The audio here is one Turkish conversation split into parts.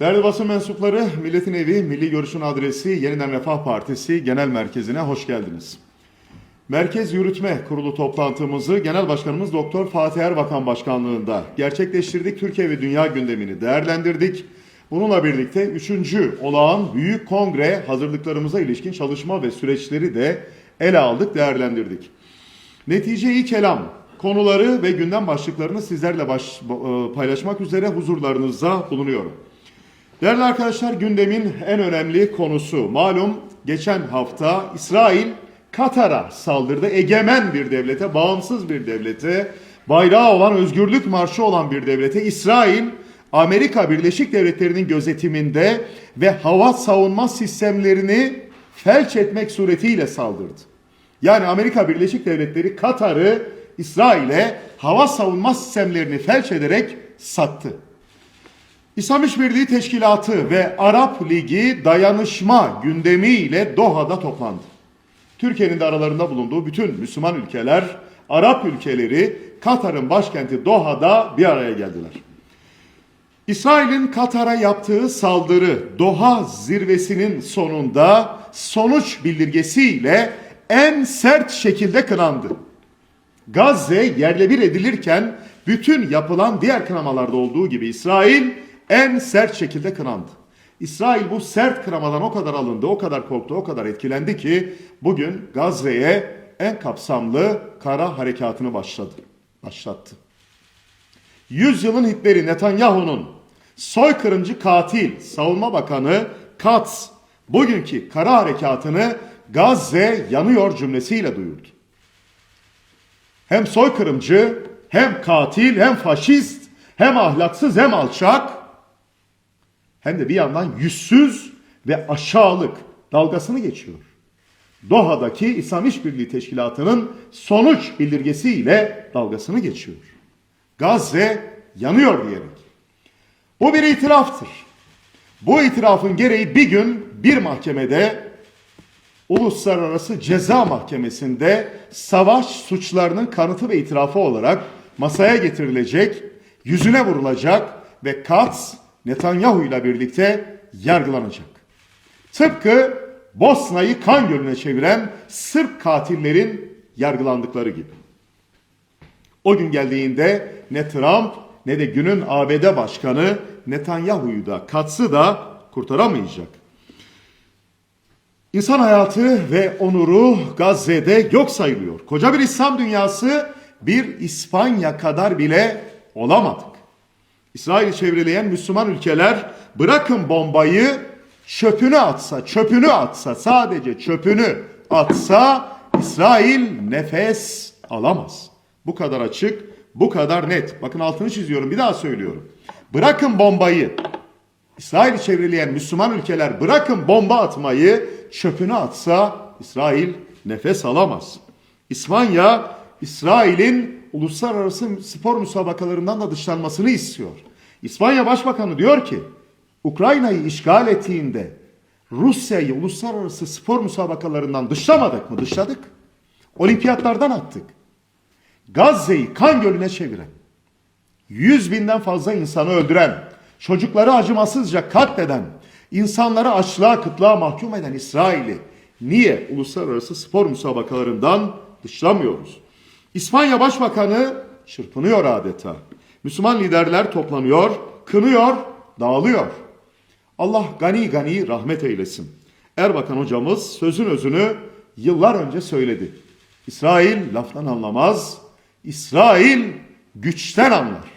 Değerli basın mensupları, Milletin Evi, Milli Görüş'ün adresi Yeniden Refah Partisi Genel Merkezi'ne hoş geldiniz. Merkez Yürütme Kurulu toplantımızı Genel Başkanımız Doktor Fatih Erbakan Başkanlığında gerçekleştirdik. Türkiye ve dünya gündemini değerlendirdik. Bununla birlikte 3. olağan Büyük Kongre hazırlıklarımıza ilişkin çalışma ve süreçleri de ele aldık, değerlendirdik. Netice-i kelam konuları ve gündem başlıklarını sizlerle baş, e, paylaşmak üzere huzurlarınızda bulunuyorum. Değerli arkadaşlar gündemin en önemli konusu malum geçen hafta İsrail Katar'a saldırdı. Egemen bir devlete, bağımsız bir devlete, bayrağı olan özgürlük marşı olan bir devlete İsrail Amerika Birleşik Devletleri'nin gözetiminde ve hava savunma sistemlerini felç etmek suretiyle saldırdı. Yani Amerika Birleşik Devletleri Katar'ı İsrail'e hava savunma sistemlerini felç ederek sattı. İslam İşbirliği Teşkilatı ve Arap Ligi dayanışma gündemiyle Doha'da toplandı. Türkiye'nin de aralarında bulunduğu bütün Müslüman ülkeler, Arap ülkeleri Katar'ın başkenti Doha'da bir araya geldiler. İsrail'in Katar'a yaptığı saldırı Doha zirvesinin sonunda sonuç bildirgesiyle en sert şekilde kınandı. Gazze yerle bir edilirken bütün yapılan diğer kınamalarda olduğu gibi İsrail en sert şekilde kınandı. İsrail bu sert kınamadan o kadar alındı, o kadar korktu, o kadar etkilendi ki bugün Gazze'ye en kapsamlı kara harekatını başladı, başlattı. Yüzyılın Hitleri Netanyahu'nun soykırımcı katil savunma bakanı Katz bugünkü kara harekatını Gazze yanıyor cümlesiyle duyurdu. Hem soykırımcı, hem katil, hem faşist, hem ahlaksız, hem alçak, hem de bir yandan yüzsüz ve aşağılık dalgasını geçiyor. Doha'daki İslam İşbirliği Teşkilatı'nın sonuç bildirgesiyle dalgasını geçiyor. Gazze yanıyor diyerek. Bu bir itiraftır. Bu itirafın gereği bir gün bir mahkemede Uluslararası Ceza Mahkemesi'nde savaş suçlarının kanıtı ve itirafı olarak masaya getirilecek, yüzüne vurulacak ve Katz Netanyahu ile birlikte yargılanacak. Tıpkı Bosna'yı kan gölüne çeviren Sırp katillerin yargılandıkları gibi. O gün geldiğinde ne Trump ne de günün ABD Başkanı Netanyahu'yu da Katz'ı da kurtaramayacak. İnsan hayatı ve onuru Gazze'de yok sayılıyor. Koca bir İslam dünyası bir İspanya kadar bile olamadık. İsrail'i çevreleyen Müslüman ülkeler bırakın bombayı çöpünü atsa, çöpünü atsa, sadece çöpünü atsa İsrail nefes alamaz. Bu kadar açık, bu kadar net. Bakın altını çiziyorum, bir daha söylüyorum. Bırakın bombayı. İsrail'i çevreleyen Müslüman ülkeler bırakın bomba atmayı, çöpünü atsa İsrail nefes alamaz. İspanya, İsrail'in uluslararası spor müsabakalarından da dışlanmasını istiyor. İspanya Başbakanı diyor ki, Ukrayna'yı işgal ettiğinde Rusya'yı uluslararası spor müsabakalarından dışlamadık mı? Dışladık. Olimpiyatlardan attık. Gazze'yi kan gölüne çeviren, 100 binden fazla insanı öldüren, çocukları acımasızca katleden, insanları açlığa kıtlığa mahkum eden İsrail'i niye uluslararası spor müsabakalarından dışlamıyoruz? İspanya Başbakanı çırpınıyor adeta. Müslüman liderler toplanıyor, kınıyor, dağılıyor. Allah gani gani rahmet eylesin. Erbakan hocamız sözün özünü yıllar önce söyledi. İsrail laftan anlamaz, İsrail güçten anlar.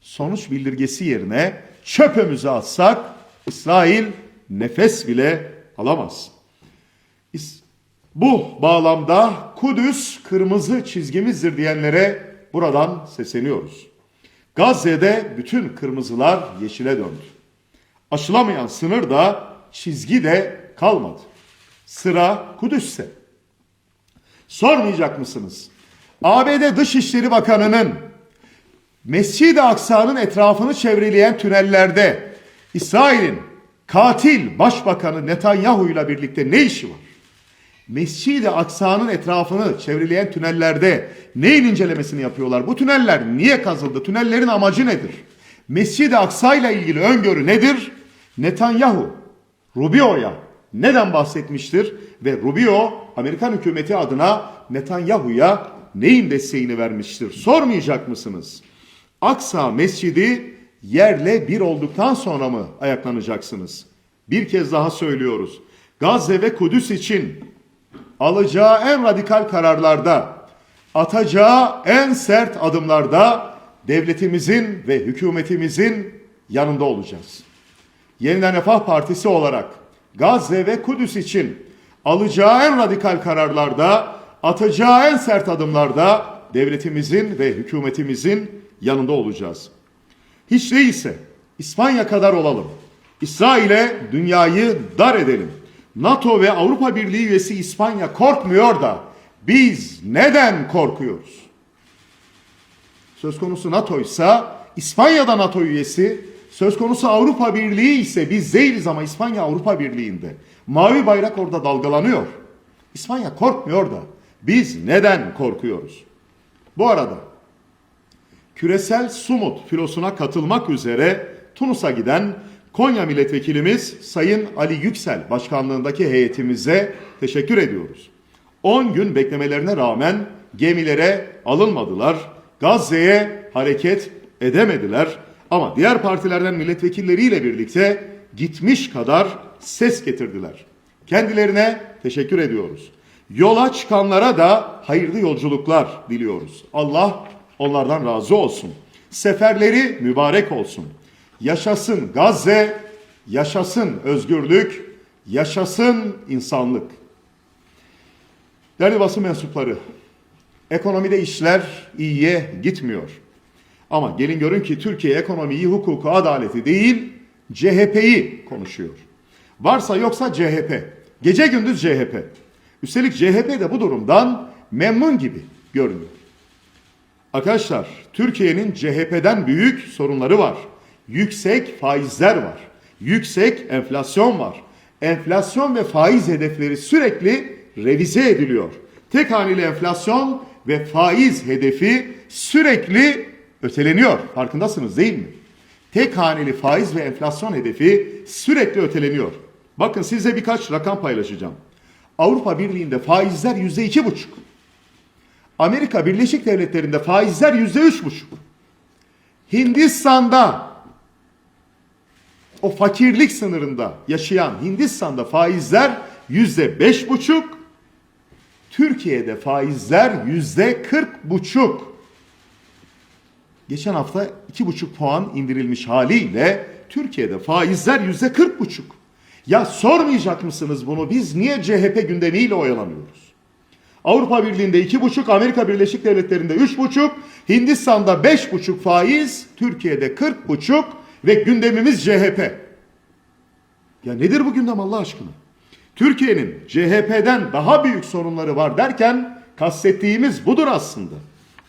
Sonuç bildirgesi yerine çöpümüzü atsak İsrail nefes bile alamaz. Bu bağlamda Kudüs kırmızı çizgimizdir diyenlere buradan sesleniyoruz. Gazze'de bütün kırmızılar yeşile döndü. Aşılamayan sınır da çizgi de kalmadı. Sıra Kudüs'te. Sormayacak mısınız? ABD Dışişleri Bakanı'nın Mescid-i Aksa'nın etrafını çevreleyen tünellerde İsrail'in katil başbakanı Netanyahu ile birlikte ne işi var? Mescid-i Aksa'nın etrafını çevreleyen tünellerde neyin incelemesini yapıyorlar? Bu tüneller niye kazıldı? Tünellerin amacı nedir? Mescid-i Aksa ile ilgili öngörü nedir? Netanyahu, Rubio'ya neden bahsetmiştir? Ve Rubio, Amerikan hükümeti adına Netanyahu'ya neyin desteğini vermiştir? Sormayacak mısınız? Aksa Mescidi yerle bir olduktan sonra mı ayaklanacaksınız? Bir kez daha söylüyoruz. Gazze ve Kudüs için alacağı en radikal kararlarda, atacağı en sert adımlarda devletimizin ve hükümetimizin yanında olacağız. Yeniden Refah Partisi olarak Gazze ve Kudüs için alacağı en radikal kararlarda, atacağı en sert adımlarda devletimizin ve hükümetimizin yanında olacağız. Hiç değilse İspanya kadar olalım. İsrail'e dünyayı dar edelim. NATO ve Avrupa Birliği üyesi İspanya korkmuyor da biz neden korkuyoruz? Söz konusu NATO ise İspanya da NATO üyesi, söz konusu Avrupa Birliği ise biz değiliz ama İspanya Avrupa Birliği'nde. Mavi bayrak orada dalgalanıyor. İspanya korkmuyor da biz neden korkuyoruz? Bu arada küresel sumut filosuna katılmak üzere Tunus'a giden Konya milletvekilimiz Sayın Ali Yüksel başkanlığındaki heyetimize teşekkür ediyoruz. 10 gün beklemelerine rağmen gemilere alınmadılar, Gazze'ye hareket edemediler ama diğer partilerden milletvekilleriyle birlikte gitmiş kadar ses getirdiler. Kendilerine teşekkür ediyoruz. Yola çıkanlara da hayırlı yolculuklar diliyoruz. Allah onlardan razı olsun. Seferleri mübarek olsun. Yaşasın Gazze, yaşasın özgürlük, yaşasın insanlık. Değerli basın mensupları, ekonomide işler iyiye gitmiyor. Ama gelin görün ki Türkiye ekonomiyi, hukuku, adaleti değil, CHP'yi konuşuyor. Varsa yoksa CHP. Gece gündüz CHP. Üstelik CHP de bu durumdan memnun gibi görünüyor. Arkadaşlar, Türkiye'nin CHP'den büyük sorunları var. Yüksek faizler var. Yüksek enflasyon var. Enflasyon ve faiz hedefleri sürekli revize ediliyor. Tek haneli enflasyon ve faiz hedefi sürekli öteleniyor. Farkındasınız değil mi? Tek haneli faiz ve enflasyon hedefi sürekli öteleniyor. Bakın size birkaç rakam paylaşacağım. Avrupa Birliği'nde faizler yüzde iki buçuk. Amerika Birleşik Devletleri'nde faizler yüzde üç buçuk. Hindistan'da o fakirlik sınırında yaşayan Hindistan'da faizler yüzde beş buçuk. Türkiye'de faizler yüzde kırk buçuk. Geçen hafta iki buçuk puan indirilmiş haliyle Türkiye'de faizler yüzde kırk buçuk. Ya sormayacak mısınız bunu? Biz niye CHP gündemiyle oyalanıyoruz? Avrupa Birliği'nde iki buçuk, Amerika Birleşik Devletleri'nde üç buçuk, Hindistan'da beş buçuk faiz, Türkiye'de kırk buçuk ve gündemimiz CHP. Ya nedir bu gündem Allah aşkına? Türkiye'nin CHP'den daha büyük sorunları var derken kastettiğimiz budur aslında.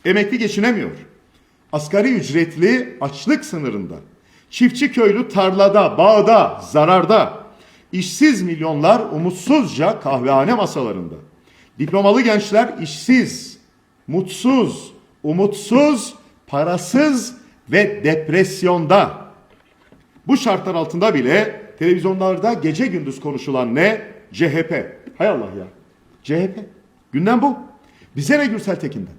Emekli geçinemiyor. Asgari ücretli açlık sınırında. Çiftçi köylü tarlada, bağda, zararda. İşsiz milyonlar umutsuzca kahvehane masalarında. Diplomalı gençler işsiz, mutsuz, umutsuz, parasız ve depresyonda. Bu şartlar altında bile televizyonlarda gece gündüz konuşulan ne? CHP. Hay Allah ya. CHP. Gündem bu. Bize ne Gürsel Tekin'den?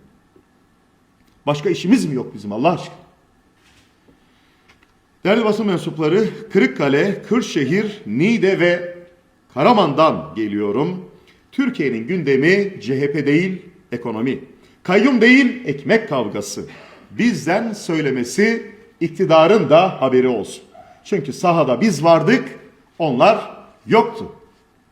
Başka işimiz mi yok bizim Allah aşkına? Değerli basın mensupları Kırıkkale, Kırşehir, Niğde ve Karaman'dan geliyorum. Türkiye'nin gündemi CHP değil ekonomi. Kayyum değil ekmek kavgası. Bizden söylemesi iktidarın da haberi olsun. Çünkü sahada biz vardık, onlar yoktu.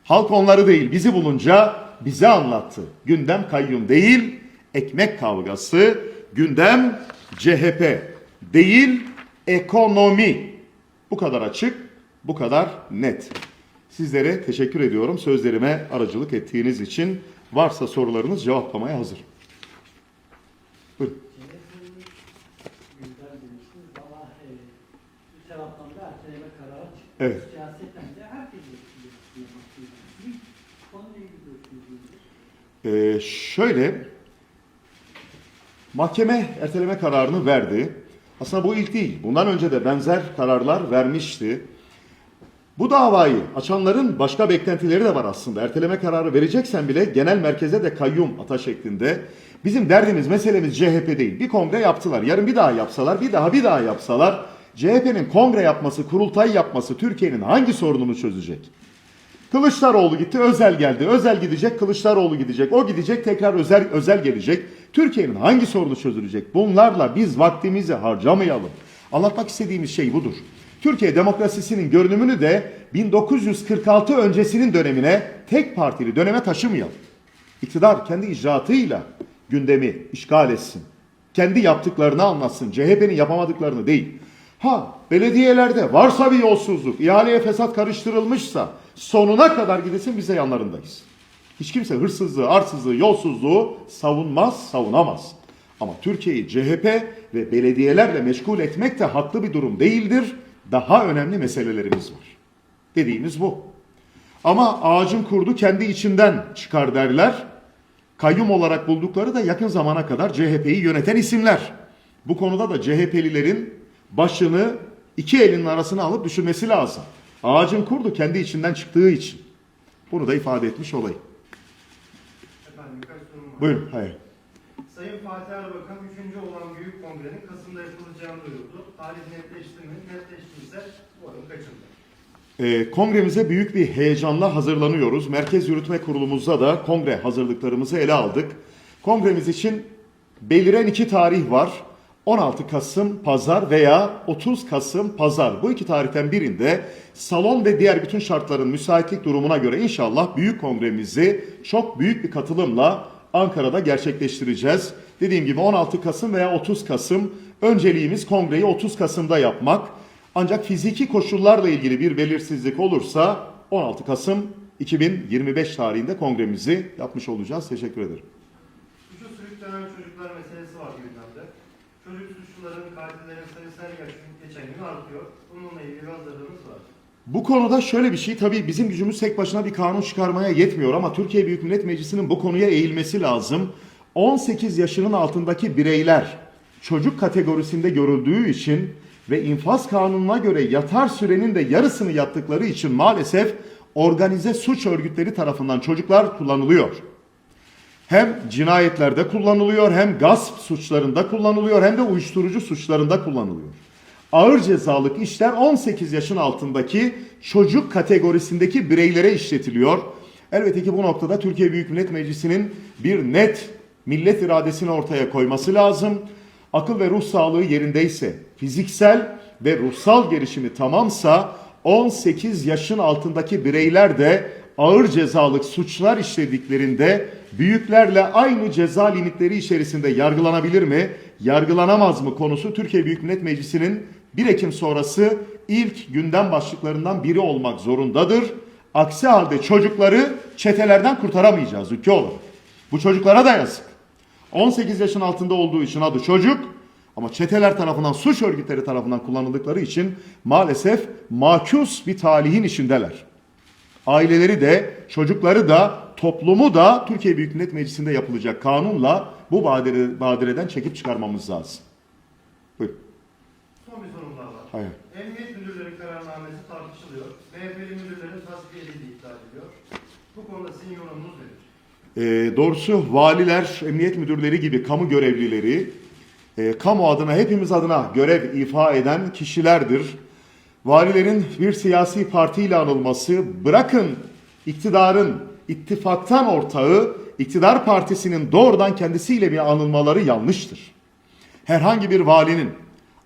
Halk onları değil bizi bulunca bize anlattı. Gündem kayyum değil, ekmek kavgası. Gündem CHP değil, ekonomi. Bu kadar açık, bu kadar net. Sizlere teşekkür ediyorum sözlerime aracılık ettiğiniz için. Varsa sorularınız cevaplamaya hazır. Buyurun. gündem demiştiniz ama e, bir taraftan da erteleme kararı çıktı. Evet. Siyaseten de herkes etkili bakıyoruz. Bir konuyla ilgili görüşünüz nedir? Ee, şöyle, mahkeme erteleme kararını verdi. Aslında bu ilk değil. Bundan önce de benzer kararlar vermişti. Bu davayı açanların başka beklentileri de var aslında. Erteleme kararı vereceksen bile genel merkeze de kayyum ata şeklinde. Bizim derdimiz, meselemiz CHP değil. Bir kongre yaptılar. Yarın bir daha yapsalar, bir daha bir daha yapsalar CHP'nin kongre yapması, kurultay yapması Türkiye'nin hangi sorununu çözecek? Kılıçdaroğlu gitti, Özel geldi. Özel gidecek, Kılıçdaroğlu gidecek. O gidecek, tekrar Özel, Özel gelecek. Türkiye'nin hangi sorunu çözülecek? Bunlarla biz vaktimizi harcamayalım. Anlatmak istediğimiz şey budur. Türkiye demokrasisinin görünümünü de 1946 öncesinin dönemine, tek partili döneme taşımayalım. İktidar kendi icraatıyla gündemi işgal etsin. Kendi yaptıklarını anlatsın. CHP'nin yapamadıklarını değil. Ha belediyelerde varsa bir yolsuzluk, ihaleye fesat karıştırılmışsa sonuna kadar gidesin bize yanlarındayız. Hiç kimse hırsızlığı, arsızlığı, yolsuzluğu savunmaz, savunamaz. Ama Türkiye'yi CHP ve belediyelerle meşgul etmek de haklı bir durum değildir. Daha önemli meselelerimiz var. Dediğimiz bu. Ama ağacın kurdu kendi içinden çıkar derler. Kayyum olarak buldukları da yakın zamana kadar CHP'yi yöneten isimler. Bu konuda da CHP'lilerin başını iki elinin arasına alıp düşünmesi lazım. Ağacın kurdu kendi içinden çıktığı için. Bunu da ifade etmiş olayım. Efendim birkaç sorum var. Buyurun. Hayır. Sayın Fatih Erbakan 3. olan Büyük Kongre'nin Kasım'da yapılacağını duyurdu. Tarih netleşti mi? Netleştiyse umarım kaçırdı. Ee, kongremize büyük bir heyecanla hazırlanıyoruz. Merkez Yürütme Kurulumuzda da kongre hazırlıklarımızı ele aldık. Kongremiz için beliren iki tarih var. 16 Kasım Pazar veya 30 Kasım Pazar. Bu iki tarihten birinde salon ve diğer bütün şartların müsaitlik durumuna göre inşallah büyük kongremizi çok büyük bir katılımla Ankara'da gerçekleştireceğiz. Dediğim gibi 16 Kasım veya 30 Kasım önceliğimiz kongreyi 30 Kasım'da yapmak. Ancak fiziki koşullarla ilgili bir belirsizlik olursa 16 Kasım 2025 tarihinde kongremizi yapmış olacağız. Teşekkür ederim. Suçu sürüklenen çocuklar meselesi suçluların, katillerin sayısı geçen gün artıyor. Bununla ilgili hazırlığınız var. Bu konuda şöyle bir şey tabii bizim gücümüz tek başına bir kanun çıkarmaya yetmiyor ama Türkiye Büyük Millet Meclisi'nin bu konuya eğilmesi lazım. 18 yaşının altındaki bireyler çocuk kategorisinde görüldüğü için ve infaz kanununa göre yatar sürenin de yarısını yattıkları için maalesef organize suç örgütleri tarafından çocuklar kullanılıyor. Hem cinayetlerde kullanılıyor, hem gasp suçlarında kullanılıyor, hem de uyuşturucu suçlarında kullanılıyor. Ağır cezalık işler 18 yaşın altındaki çocuk kategorisindeki bireylere işletiliyor. Elbette ki bu noktada Türkiye Büyük Millet Meclisi'nin bir net millet iradesini ortaya koyması lazım. Akıl ve ruh sağlığı yerindeyse, fiziksel ve ruhsal gelişimi tamamsa 18 yaşın altındaki bireyler de ağır cezalık suçlar işlediklerinde büyüklerle aynı ceza limitleri içerisinde yargılanabilir mi, yargılanamaz mı konusu Türkiye Büyük Millet Meclisi'nin 1 Ekim sonrası ilk gündem başlıklarından biri olmak zorundadır. Aksi halde çocukları çetelerden kurtaramayacağız ülke olarak. Bu çocuklara da yazık. 18 yaşın altında olduğu için adı çocuk ama çeteler tarafından, suç örgütleri tarafından kullanıldıkları için maalesef makus bir talihin içindeler. Aileleri de, çocukları da, toplumu da Türkiye Büyük Millet Meclisi'nde yapılacak kanunla bu badire, badireden çekip çıkarmamız lazım. Buyurun. Son bir sorum daha var. Hayır. Emniyet Müdürleri kararnamesi tartışılıyor. MHP'li müdürlerin tasfiye edildiği iddia ediliyor. Bu konuda sizin yorumunuz nedir? Ee, doğrusu valiler, emniyet müdürleri gibi kamu görevlileri, e, kamu adına, hepimiz adına görev ifa eden kişilerdir. Valilerin bir siyasi partiyle anılması, bırakın iktidarın ittifaktan ortağı, iktidar partisinin doğrudan kendisiyle bir anılmaları yanlıştır. Herhangi bir valinin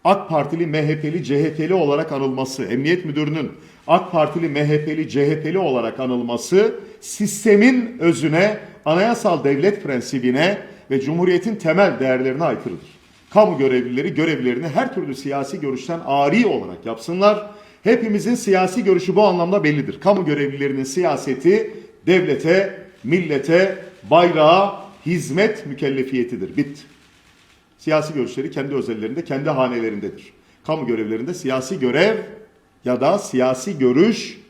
AK Partili, MHP'li, CHP'li olarak anılması, emniyet müdürünün AK Partili, MHP'li, CHP'li olarak anılması sistemin özüne, anayasal devlet prensibine ve cumhuriyetin temel değerlerine aykırıdır. Kamu görevlileri görevlerini her türlü siyasi görüşten ari olarak yapsınlar. Hepimizin siyasi görüşü bu anlamda bellidir. Kamu görevlilerinin siyaseti devlete, millete, bayrağa hizmet mükellefiyetidir. Bitti. Siyasi görüşleri kendi özellerinde, kendi hanelerindedir. Kamu görevlerinde siyasi görev ya da siyasi görüş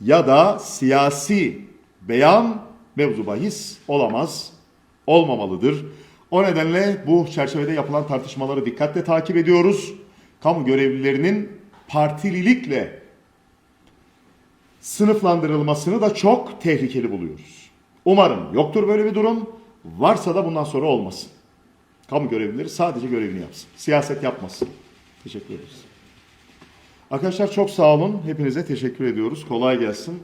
ya da siyasi beyan mevzu bahis olamaz, olmamalıdır. O nedenle bu çerçevede yapılan tartışmaları dikkatle takip ediyoruz. kamu görevlilerinin partililikle sınıflandırılmasını da çok tehlikeli buluyoruz. Umarım yoktur böyle bir durum. Varsa da bundan sonra olmasın. Kamu görevlileri sadece görevini yapsın. Siyaset yapmasın. Teşekkür ederiz. Arkadaşlar çok sağ olun. Hepinize teşekkür ediyoruz. Kolay gelsin.